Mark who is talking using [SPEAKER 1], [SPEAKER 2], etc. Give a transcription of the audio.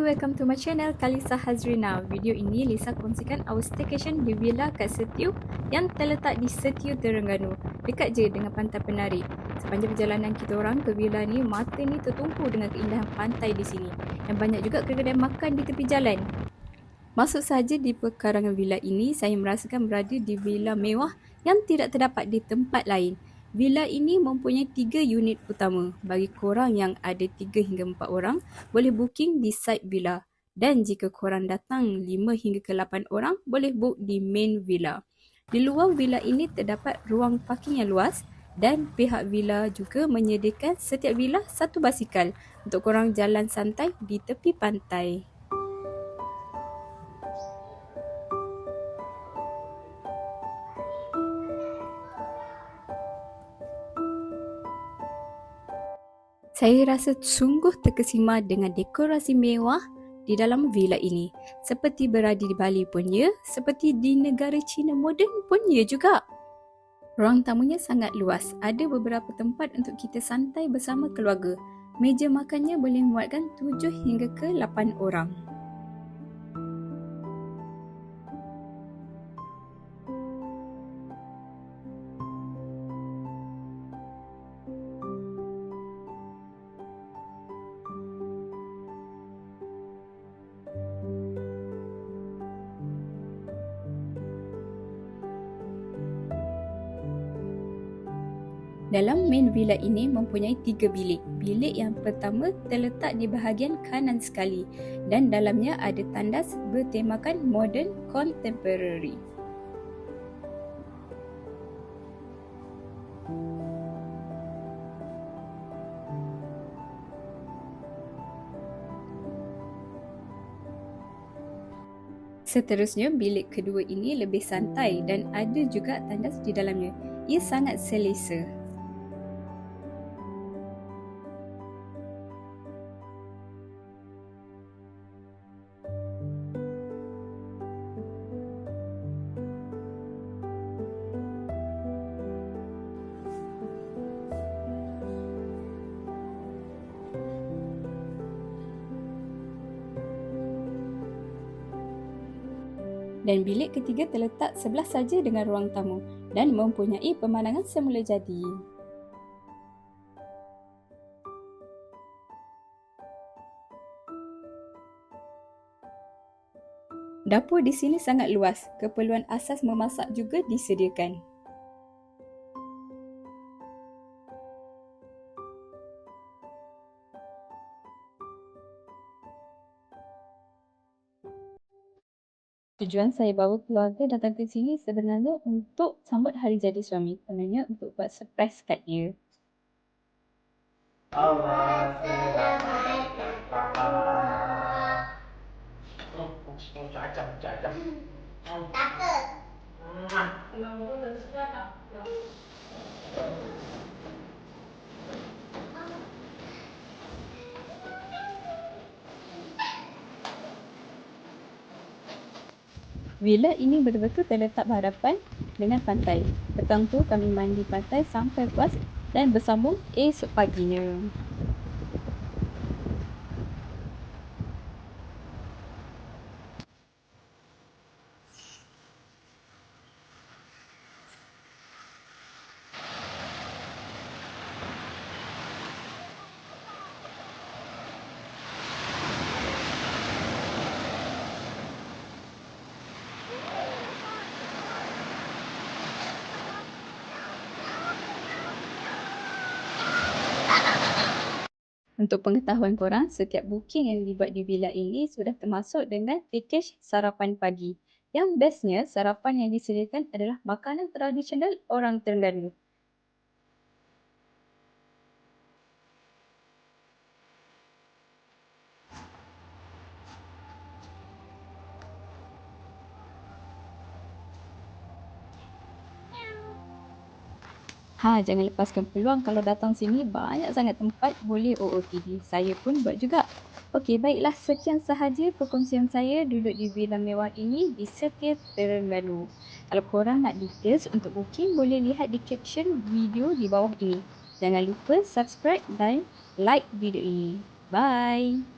[SPEAKER 1] welcome to my channel Kalisa Hazrina. Video ini Lisa kongsikan our staycation di villa kat Setiu yang terletak di Setiu Terengganu. Dekat je dengan pantai penari. Sepanjang perjalanan kita orang ke villa ni, mata ni tertumpu dengan keindahan pantai di sini. Dan banyak juga kedai makan di tepi jalan. Masuk saja di pekarangan villa ini, saya merasakan berada di villa mewah yang tidak terdapat di tempat lain. Villa ini mempunyai tiga unit utama. Bagi korang yang ada tiga hingga empat orang, boleh booking di site villa. Dan jika korang datang lima hingga ke lapan orang, boleh book di main villa. Di luar villa ini terdapat ruang parking yang luas dan pihak villa juga menyediakan setiap villa satu basikal untuk korang jalan santai di tepi pantai. Saya rasa sungguh terkesima dengan dekorasi mewah di dalam villa ini. Seperti berada di Bali pun ya, seperti di negara Cina moden pun ya juga. Ruang tamunya sangat luas. Ada beberapa tempat untuk kita santai bersama keluarga. Meja makannya boleh muatkan 7 hingga ke 8 orang. Dalam main villa ini mempunyai tiga bilik. Bilik yang pertama terletak di bahagian kanan sekali dan dalamnya ada tandas bertemakan modern contemporary. Seterusnya, bilik kedua ini lebih santai dan ada juga tandas di dalamnya. Ia sangat selesa. Dan bilik ketiga terletak sebelah saja dengan ruang tamu dan mempunyai pemandangan semula jadi. Dapur di sini sangat luas, keperluan asas memasak juga disediakan. Tujuan saya bawa keluarga datang ke sini sebenarnya untuk sambut hari jadi suami. Sebenarnya untuk buat surprise kat dia. Allah Takut. Villa ini betul-betul terletak berhadapan dengan pantai. Petang tu kami mandi pantai sampai puas dan bersambung esok paginya. Untuk pengetahuan korang, setiap booking yang dibuat di villa ini sudah termasuk dengan package sarapan pagi. Yang bestnya, sarapan yang disediakan adalah makanan tradisional orang Terengganu. Ha, jangan lepaskan peluang kalau datang sini banyak sangat tempat boleh OOTD. Saya pun buat juga. Okey, baiklah sekian sahaja perkongsian saya duduk di villa mewah ini di Setia Terengganu. Kalau korang nak details untuk booking boleh lihat di caption video di bawah ini. Jangan lupa subscribe dan like video ini. Bye.